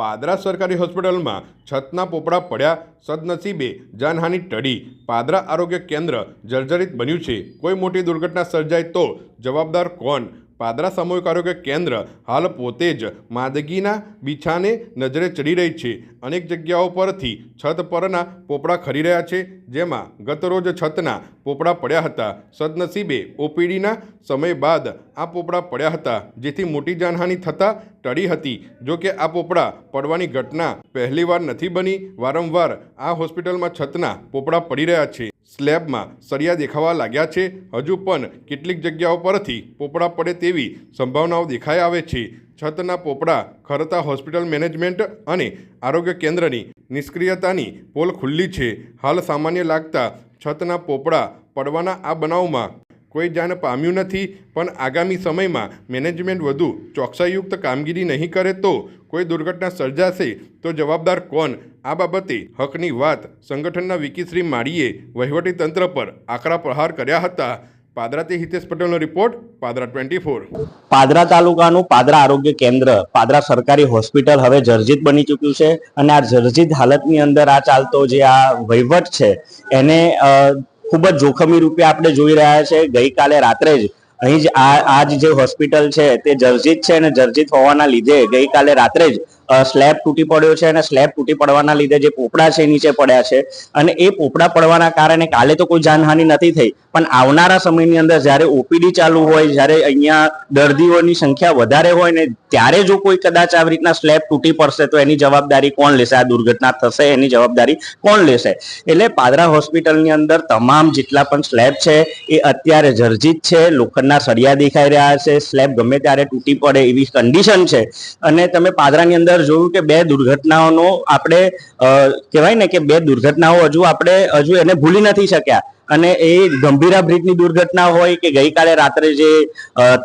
પાદરા સરકારી હોસ્પિટલમાં છતના પોપડા પડ્યા સદનસીબે જાનહાનિ ટળી. પાદરા આરોગ્ય કેન્દ્ર જર્જરિત બન્યું છે. કોઈ મોટી દુર્ઘટના સર્જાય તો જવાબદાર કોણ? પાદરા સામૂહિક આરોગ્ય કેન્દ્ર હાલ પોતે જ માંદગીના બીછાને નજરે ચડી રહી છે. અનેક જગ્યાઓ પરથી છત પરના પોપડા ખરી રહ્યા છે, જેમાં ગતરોજ છતના પોપડા પડ્યા હતા. સદનસીબે ઓપીડીના સમય બાદ આ પોપડા પડ્યા હતા, જેથી મોટી જાનહાનિ થતાં ટળી હતી. જો કે આ પોપડા પડવાની ઘટના પહેલીવાર નથી બની, વારંવાર આ હોસ્પિટલમાં છતના પોપડા પડી રહ્યા છે. સ્લેબમાં સળિયા દેખાવા લાગ્યા છે. હજુ પણ કેટલીક જગ્યાઓ પરથી પોપડા પડે તેવી સંભાવનાઓ દેખાઈ આવે છે. છતના પોપડા, ખરતા હોસ્પિટલ મેનેજમેન્ટ અને આરોગ્ય કેન્દ્રની નિષ્ક્રિયતાની પોલ ખુલ્લી છે. હાલ સામાન્ય લાગતા છતના પોપડા પડવાના આ બનાવમાં કોઈ જાણ પામ્યું નથી, પણ આગામી સમયમાં મેનેજમેન્ટ વધુ ચોકસાઈયુક્ત કામગીરી નહીં કરે તો કોઈ દુર્ઘટના સર્જાશે તો જવાબદાર કોણ? આ બાબતે હકની વાત સંગઠનના વિકીશ્રી માળીએ વહીવટીતંત્ર પર આકરા પ્રહાર કર્યા હતા. પાદરાથી હિતેશ પટેલનો report, Padra twenty four. Padra તાલુકાનું પાદરા આરોગ્ય કેન્દ્ર, પાદરા સરકારી હોસ્પિટલ હવે જર્જિત બની ચૂક્યું છે અને આ જર્જિત હાલતની અંદર આ ચાલતો જે આ વહીવટ છે, એને ખૂબ જ જોખમી રૂપે આપણે જોઈ રહ્યા છે. ગઈકાલે રાત્રે જ અહીં જ આ આજ જે હોસ્પિટલ છે તે જર્જિત છે અને જર્જિત હોવાના લીધે ગઈકાલે રાત્રે જ સ્લેબ તૂટી પડ્યો છે અને સ્લેબ તૂટી પડવાના લીધે જે પોપડા છે નીચે પડ્યા છે. અને એ પોપડા પડવાના કારણે કાલે તો કોઈ જાનહાનિ નથી થઈ. પણ આવનારા સમયની અંદર જ્યારે ઓપીડી ચાલુ હોય, જ્યારે અહીંયા દર્દીઓની સંખ્યા વધારે હોય ને ત્યારે જો કોઈ કદાચ આવી રીતના સ્લેબ તૂટી પડશે, તો એની જવાબદારી કોણ લેશે? આ દુર્ઘટના થશે, એની જવાબદારી કોણ લેશે? એટલે પાદરા હોસ્પિટલની અંદર તમામ જેટલા પણ સ્લેબ છે, એ અત્યારે જર્જિત છે. લોખંડના સળિયા દેખાઈ રહ્યા છે. સ્લેબ ગમે ત્યારે તૂટી પડે એવી કન્ડિશન છે. અને તમે પાદરાની અંદર જોયું કે બે દુર્ઘટનાઓનો આપણે કહેવાય ને કે બે દુર્ઘટનાઓ હજુ આપણે હજુ એને ભૂલી નથી શક્યા. અને એ ગંભીરા બ્રિજની દુર્ઘટના હોય કે ગઈકાલે રાત્રે જે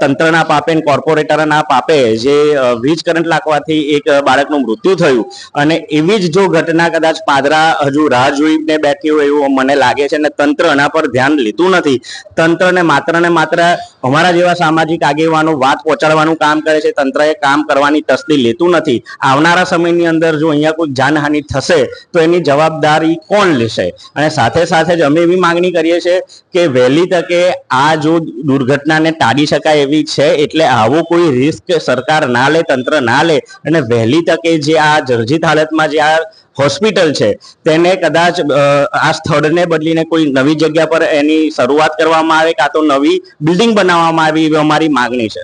તંત્રના પાપે કોર્પોરેટરના પાપે જે વીજ કરંટ લાગવાથી એક બાળકનું મૃત્યુ થયું. અને એવી જ જો ઘટના કદાચ પાદરા હજુ રાહ જોઈને બેઠી હોય એવું મને લાગે છે અને તંત્ર એના પર ધ્યાન લેતું નથી. તંત્રને માત્ર ને માત્ર અમારા જેવા સામાજિક આગેવાનો વાત પહોંચાડવાનું કામ કરે છે તંત્ર એ કામ કરવાની તસ્દી લેતું નથી. આવનારા સમયની અંદર જો અહીંયા કોઈ જાનહાનિ થશે, તો એની જવાબદારી કોણ લેશે? અને સાથે સાથે જ અમે એવી માંગણી કરીએ છીએ કે વહેલી તકે આ જો દુર્ઘટનાને ટાળી શકાય એવી છે, એટલે આવો કોઈ રિસ્ક સરકાર ના લે, તંત્ર ના લે, અને વહેલી તકે જે આ જર્જિત હાલતમાં જે આ હોસ્પિટલ છે, તેને કદાચ આ સ્થળને બદલીને કોઈ નવી જગ્યા પર એની શરૂઆત કરવામાં આવે, કાં તો નવી બિલ્ડિંગ બનાવવામાં આવી એવી અમારી માગણી છે.